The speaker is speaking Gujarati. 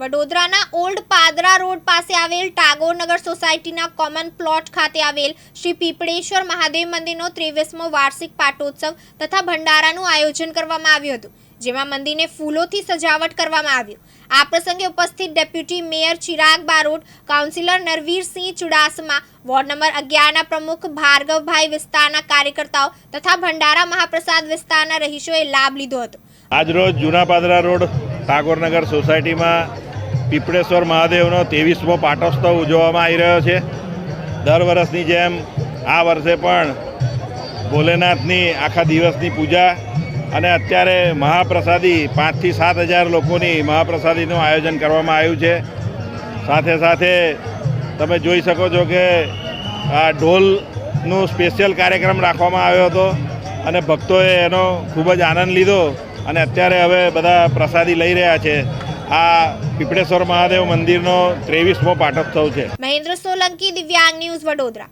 વડોદરાના ઓલ્ડ પાદરા રોડ પાસે આવેલ ટાગોરનગર સોસાયટીના કોમન પ્લોટ ખાતે આવેલ શ્રી પીપળેશ્વર મહાદેવ મંદિરનો ત્રેવીસમો વાર્ષિક પાટોત્સવ તથા ભંડારાનું આયોજન કરવામાં આવ્યું હતું, જેમાં મંદિરને ફૂલોથી સજાવટ કરવામાં આવ્યું આ પ્રસંગે ઉપસ્થિત deputy mayor Chirag Barot, councillor Narvirsinh Chudasama, ward number અગિયારના પ્રમુખ ભાર્ગવભાઈ વિસ્તારના કાર્યકર્તાઓ તથા ભંડારા મહાપ્રસાદ વિસ્તારના રહીશોએ લાભ લીધો હતો. આજરોજ જૂના પાદરા રોડ ટાગોરનગર સોસાયટીમાં પીપળેશ્વર મહાદેવનો ત્રેવીસમો પાટોત્સવ ઉજવવામાં આવી રહ્યો છે. દર વર્ષની જેમ આ વર્ષે પણ ભોલેનાથની આખા દિવસની પૂજા અને અત્યારે મહાપ્રસાદી પાંચથી સાત હજાર લોકોની મહાપ્રસાદીનું આયોજન કરવામાં આવ્યું છે. સાથે સાથે તમે જોઈ શકો છો કે આ ઢોલનું સ્પેશિયલ કાર્યક્રમ રાખવામાં આવ્યો હતો અને ભક્તોએ એનો ખૂબ જ આનંદ લીધો અને અત્યારે હવે બધા પ્રસાદી લઈ રહ્યા છે. આ પીપળેશ્વર મહાદેવ મંદિરનો ત્રેવીસમો પાટોત્સવ છે. મહેન્દ્ર સોલંકી દિવ્યાંગ ન્યૂઝ વડોદરા.